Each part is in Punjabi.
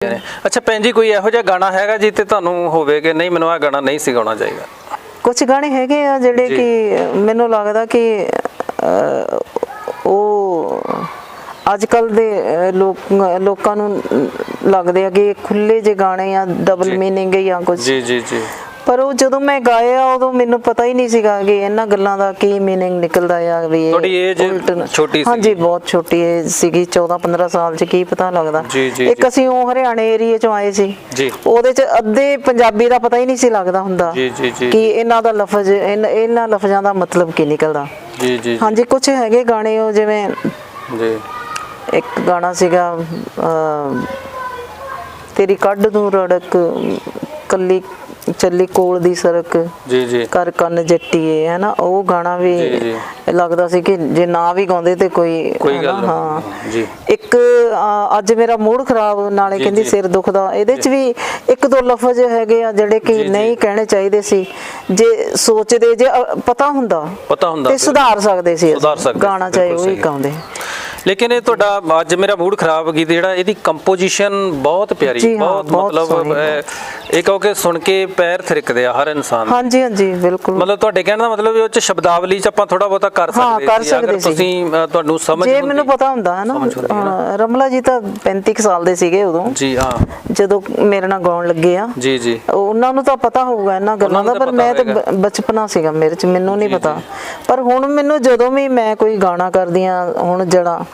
ਨੇ ਅੱਛਾ ਭੈਣ ਜੀ ਕੋਈ ਇਹੋ ਜਿਹਾ ਗਾਣਾ ਹੈਗਾ ਜੀ ਤੇ ਤੁਹਾਨੂੰ ਹੋਵੇ ਕਿ ਨਹੀਂ ਮੈਨੂੰ ਆ ਗਾਣਾ ਨਹੀਂ ਸੀ ਗਾਉਣਾ ਚਾਹੀਦਾ ਕੁਝ ਗਾਣੇ ਹੈਗੇ ਆ ਜਿਹੜੇ। ਕਿ ਮੈਨੂੰ ਲੱਗਦਾ ਕਿ ਉਹ ਅੱਜ ਕੱਲ ਦੇ ਲੋਕ ਲੋਕਾਂ ਨੂੰ ਲੱਗਦੇ ਆ ਕਿ ਖੁੱਲੇ ਜੇ ਗਾਣੇ ਆ ਡਬਲ। ਮੀਨਿੰਗ ਜਾਂ ਕੁਝ ਜੀ ਜੀ ਜੀ ਪਰ ਉਹ ਜਦੋਂ ਮੈਂ ਗਾਇਆ ਉਦੋਂ ਮੈਨੂੰ ਪਤਾ ਹੀ ਨਹੀਂ ਸੀਗਾ ਕਿ ਇਹਨਾਂ ਗੱਲਾਂ ਦਾ ਕੀ ਮੀਨਿੰਗ ਨਿਕਲਦਾ ਆ ਵੀ ਇਹ ਤੁਹਾਡੀ ਉਲਟ ਨ- ਛੋਟੀ ਸੀਗੀ। ਹਾਂਜੀ ਬਹੁਤ ਛੋਟੀ ਏਜ ਸੀਗੀ 14 15 ਸਾਲ ਚ ਕੀ ਪਤਾ ਲੱਗਦਾ ਜੀ, ਜੀ, ਇੱਕ ਅਸੀਂ ਉਹ ਹਰਿਆਣੇ ਏਰੀਏ ਚੋਂ ਆਏ ਸੀ ਜੀ। ਉਹਦੇ ਚ ਅੱਧੇ ਪੰਜਾਬੀ ਦਾ ਪਤਾ ਹੀ ਨਹੀਂ ਸੀ ਲੱਗਦਾ ਹੁੰਦਾ ਜੀ, ਜੀ, ਜੀ। ਕਿ ਇਹਨਾਂ ਦਾ ਲਫ਼ਜ਼ ਇਨ- ਇਹਨਾਂ ਲਫ਼ਜ਼ਾਂ ਦਾ ਮਤਲਬ ਕੀ ਨਿਕਲਦਾ ਜੀ ਜੀ ਹਾਂਜੀ ਕੁਝ ਹੈਗੇ ਗਾਣੇ ਉਹ ਜਿਵੇਂ ਜੀ ਇੱਕ ਗਾਣਾ ਸੀਗਾ ਤੇਰੀ ਕੱਢ ਦੂੰ ਰੜਕ ਕੱਲੀ ਚੱਲੀ ਕੋਲ ਦੀ ਸੜਕ ਜੀ ਜੀ ਕਰ ਕੰਨ ਜੱਟੀਏ ਹੈ ਨਾ ਉਹ ਗਾਣਾ ਵੀ। ਲੱਗਦਾ ਸੀ ਕਿ ਜੇ ਨਾ ਵੀ ਗਾਉਂਦੇ ਤੇ ਕੋਈ ਕੋਈ ਗੱਲ। ਹਾਂ ਜੀ। ਇੱਕ ਅੱਜ ਮੇਰਾ ਮੂਡ ਖਰਾਬ ਨਾਲੇ ਕਹਿੰਦੀ। ਸਿਰ ਦੁਖਦਾ ਇਹਦੇ ਚ ਵੀ ਇੱਕ ਦੋ ਲਫ਼ਜ਼ ਹੈਗੇ ਆ ਜਿਹੜੇ ਕਿ। ਨਹੀਂ ਕਹਿਣੇ ਚਾਹੀਦੇ ਸੀ ਜੇ ਸੋਚਦੇ ਜੇ ਪਤਾ ਹੁੰਦਾ ਪਤਾ ਹੁੰਦਾ ਤੇ। ਸੁਧਾਰ ਸਕਦੇ ਸੀ ਗਾਣਾ ਚਾਹੇ ਉਹ ਹੀ। ਗਾਉਂਦੇ ਲੇਕਿਨ ਇਹ ਤੁਹਾਡਾ ਅੱਜ ਮੇਰਾ ਮੂਡ ਖਰਾਬ ਗੀਤ ਜਿਹੜਾ ਇਹਦੀ ਕੰਪੋਜੀਸ਼ਨ ਬਹੁਤ ਪਿਆਰੀ ਬਹੁਤ ਮਤਲਬ ਇਹ ਕਹੋ ਕਿ ਸੁਣ ਕੇ ਪੈਰ ਥਿਰਕਦੇ ਆ ਹਰ ਇਨਸਾਨ। ਹਾਂਜੀ ਹਾਂਜੀ ਬਿਲਕੁਲ। ਮਤਲਬ ਤੁਹਾਡੇ ਕਹਿਣ ਦਾ ਮਤਲਬ ਇਹ ਉਹ ਚ ਸ਼ਬਦਾਵਲੀ ਚ ਆਪਾਂ ਥੋੜਾ ਬਹੁਤਾ ਕਰ ਹਾਂ, ਸਕਦੇ ਕਰ ਸੀ ਅਗਰ। ਤੁਸੀਂ ਤੁਹਾਨੂੰ ਸਮਝ ਜੇ। ਮੈਨੂੰ ਪਤਾ ਹੁੰਦਾ ਹੈ ਨਾ ਰਮਲਾ ਜੀ ਤਾਂ 35 ਕੁ ਸਾਲ ਦੇ ਸੀਗੇ ਉਦੋਂ। ਜੀ ਹਾਂ। ਜਦੋਂ ਮੇਰੇ ਨਾਲ ਗਾਉਣ ਲੱਗੇ ਆ। ਜੀ ਜੀ। ਉਹਨਾਂ ਨੂੰ ਤਾਂ ਪਤਾ ਹੋਊਗਾ ਇਹਨਾਂ ਗੱਲਾਂ ਦਾ ਪਰ ਮੈਂ ਤਾਂ ਬਚਪਨਾ ਸੀਗਾ ਮੇਰੇ ਚ ਮੈਨੂੰ ਨਹੀਂ ਪਤਾ। ਪਰ ਹੁਣ ਮੈਨੂੰ ਜਦੋਂ ਵੀ ਮੈਂ ਕੋਈ ਗਾਣਾ ਕਰਦੀ ਆ ਹੁਣ ਜਿਹੜਾ।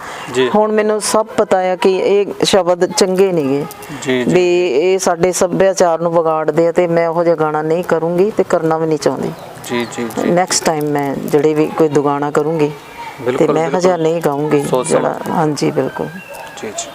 ਹੁਣ ਮੈਨੂੰ ਸਭ ਪਤਾ ਆ ਕਿ ਇਹ ਸ਼ਬਦ ਚੰਗੇ ਨਹੀਂਗੇ ਜੀ ਵੀ ਇਹ ਸਾਡੇ ਸੱਭਿਆਚਾਰ ਨੂੰ ਵਿਗਾੜਦੇ ਆ ਤੇ ਮੈਂ ਉਹੋ ਜਿਹਾ ਗਾਣਾ ਨਹੀਂ ਕਰੂੰਗੀ ਤੇ ਕਰਨਾ ਵੀ ਨਹੀਂ ਚਾਹੁੰਦੀ। ਜੀ ਜੀ ਜੀ। ਨੈਕਸਟ ਟਾਈਮ ਮੈਂ ਜਿਹੜੇ ਵੀ ਕੋਈ ਦੁਗਾਣਾ ਕਰੂੰਗੀ ਤੇ ਮੈਂ ਹਜਾ। ਨਹੀਂ ਗਾਉਂਗੀ ਹਾਂਜੀ ਬਿਲਕੁਲ। ਜੀ ਜੀ।